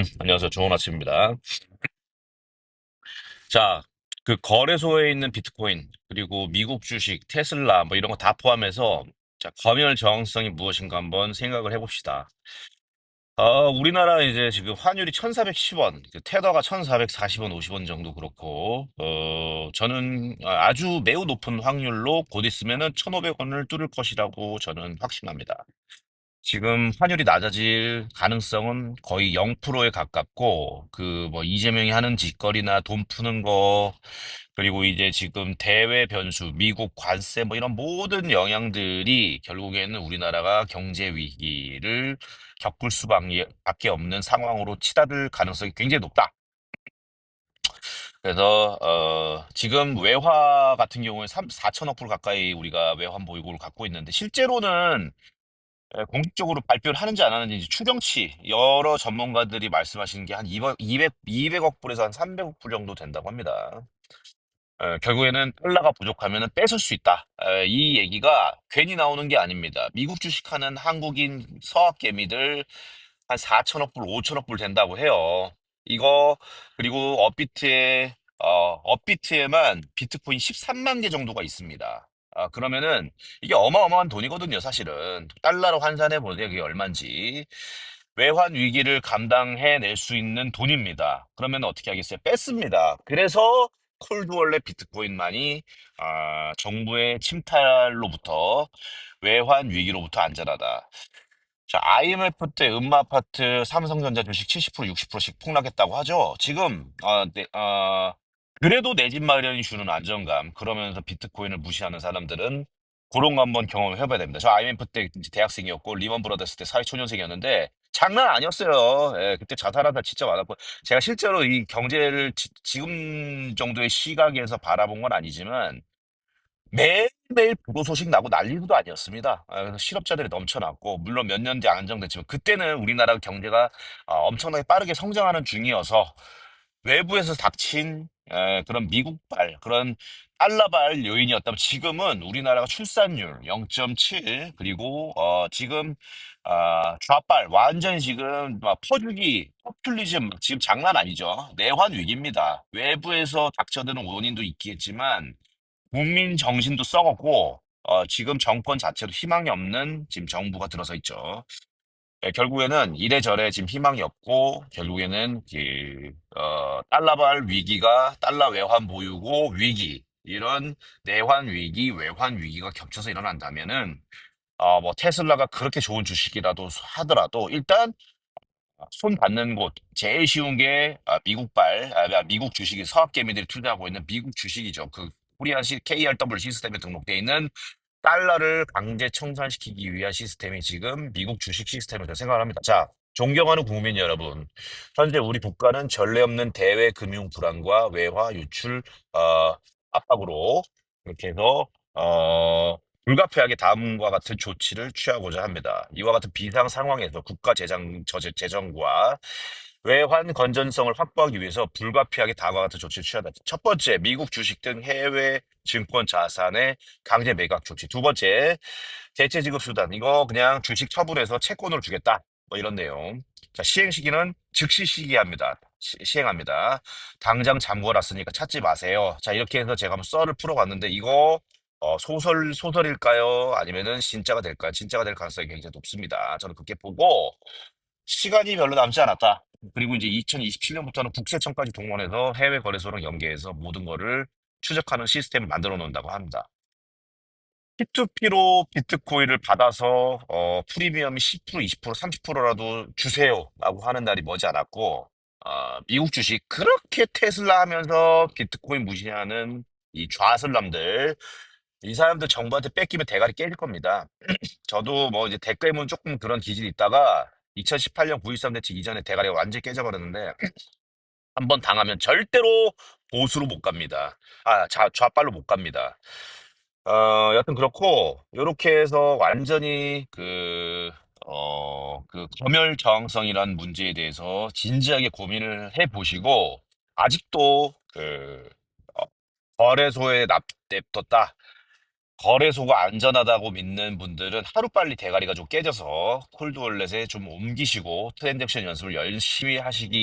음, 안녕하세요. 좋은 아침입니다. 자, 그 거래소에 있는 비트코인, 그리고 미국 주식, 테슬라, 뭐 이런 거 다 포함해서, 자, 검열 저항성이 무엇인가 한번 생각을 해봅시다. 어, 우리나라 이제 지금 환율이 1,410원, 테더가 1,440원, 50원 정도 그렇고, 어, 저는 아주 매우 높은 확률로 곧 있으면은 1,500원을 뚫을 것이라고 저는 확신합니다. 지금 환율이 낮아질 가능성은 거의 0%에 가깝고, 그, 뭐, 이재명이 하는 짓거리나 돈 푸는 거, 그리고 이제 지금 대외 변수, 미국 관세, 뭐 이런 모든 영향들이 결국에는 우리나라가 경제 위기를 겪을 수밖에 없는 상황으로 치닫을 가능성이 굉장히 높다. 그래서, 어, 지금 외화 같은 경우에 3, 4천억 불 가까이 우리가 외환 보유고를 갖고 있는데, 실제로는 예, 공식적으로 발표를 하는지 안 하는지 이제 추정치 여러 전문가들이 말씀하시는 게한 200, 200, 200억 불에서 한 300억 불 정도 된다고 합니다. 예, 결국에는 달러가 부족하면 뺏을 수 있다. 예, 이 얘기가 괜히 나오는 게 아닙니다. 미국 주식하는 한국인 서학개미들 한 4천억 불, 5천억 불 된다고 해요. 이거 그리고 업비트에 어, 업비트에만 비트코인 13만 개 정도가 있습니다. 아, 그러면은 이게 어마어마한 돈이거든요, 사실은. 달러로 환산해 보세요, 그게 얼마인지. 외환 위기를 감당해낼 수 있는 돈입니다. 그러면 어떻게 하겠어요? 뺐습니다. 그래서 콜드월렛 비트코인만이 아, 정부의 침탈로부터 외환 위기로부터 안전하다. 자, IMF 때 음마아파트 삼성전자 주식 70% 60%씩 폭락했다고 하죠. 지금 어, 네, 어, 그래도 내 집 마련이 주는 안정감 그러면서 비트코인을 무시하는 사람들은 그런 거 한번 경험을 해봐야 됩니다. 저 IMF 때 대학생이었고 리먼 브라더스 때 사회초년생이었는데 장난 아니었어요. 예, 그때 자살하다 진짜 많았고 제가 실제로 이 경제를 지, 지금 정도의 시각에서 바라본 건 아니지만 매일매일 부도 소식 나고 난리도 아니었습니다. 아, 그래서 실업자들이 넘쳐났고, 물론 몇 년 뒤 안정됐지만, 그때는 우리나라 경제가 아, 엄청나게 빠르게 성장하는 중이어서, 외부에서 닥친 에, 그런 미국발, 그런 달러발 요인이었다면, 지금은 우리나라가 출산율 0.7, 그리고 어, 지금 아, 좌빨, 완전히 지금 막 퍼주기, 포퓰리즘, 지금 장난 아니죠. 내환 위기입니다. 외부에서 닥쳐드는 원인도 있겠지만, 국민 정신도 썩었고, 어, 지금 정권 자체도 희망이 없는 지금 정부가 들어서 있죠. 예, 결국에는 이래저래 지금 희망이 없고, 결국에는 그, 어, 달러발 위기가 달러 외환 보유고 위기, 이런 내환 위기, 외환 위기가 겹쳐서 일어난다면은, 어, 뭐 테슬라가 그렇게 좋은 주식이라도 하더라도 일단 손 받는 곳 제일 쉬운 게 아, 미국발 아, 아, 미국 주식이 서학개미들이 투자하고 있는 미국 주식이죠. 그 코리안 시 KRW 시스템에 등록돼 있는 달러를 강제 청산시키기 위한 시스템이 지금 미국 주식 시스템이라고 생각을 합니다. 자, 존경하는 국민 여러분, 현재 우리 국가는 전례 없는 대외 금융 불안과 외화 유출 어, 압박으로 이렇게 해서 어, 불가피하게 다음과 같은 조치를 취하고자 합니다. 이와 같은 비상 상황에서 국가 재정, 저- 재정과 외환 건전성을 확보하기 위해서 불가피하게 다음과 같은 조치를 취하다. 첫 번째, 미국 주식 등 해외 증권 자산의 강제 매각 조치. 두 번째, 대체 지급 수단. 이거 그냥 주식 처분해서 채권으로 주겠다. 뭐 이런 내용. 자, 시행 시기는 즉시 시기합니다. 시, 시행합니다. 당장 잠궈놨으니까 찾지 마세요. 자, 이렇게 해서 제가 한번 썰을 풀어봤는데 이거 어, 소설, 소설일까요? 아니면은 진짜가 될까요? 진짜가 될 가능성이 굉장히 높습니다. 저는 그렇게 보고, 시간이 별로 남지 않았다. 그리고 이제 2027년부터는 국세청까지 동원해서 해외 거래소랑 연계해서 모든 거를 추적하는 시스템을 만들어 놓는다고 합니다. P2P로 비트코인을 받아서 어, 프리미엄이 10%, 20%, 30%라도 주세요라고 하는 날이 머지 않았고 어, 미국 주식 그렇게 테슬라 하면서 비트코인 무시하는 이 좌슬람들 이 사람들 정부한테 뺏기면 대가리 깨질 겁니다. 저도 뭐 이제 대깨문 조금 그런 기질이 있다가 2018년 9.13 대책 이전에 대가리가 완전히 깨져버렸는데 한번 당하면 절대로 보수로 못 갑니다. 아, 좌, 좌빨로 못 갑니다. 어, 여튼 그렇고 요렇게 해서 완전히 그, 어, 그 검열 저항성이란 문제에 대해서 진지하게 고민을 해 보시고 아직도 그 어, 거래소에 납, 냅뒀다. 거래소가 안전하다고 믿는 분들은 하루빨리 대가리가 좀 깨져서 콜드월렛에 좀 옮기시고 트랜잭션 연습을 열심히 하시기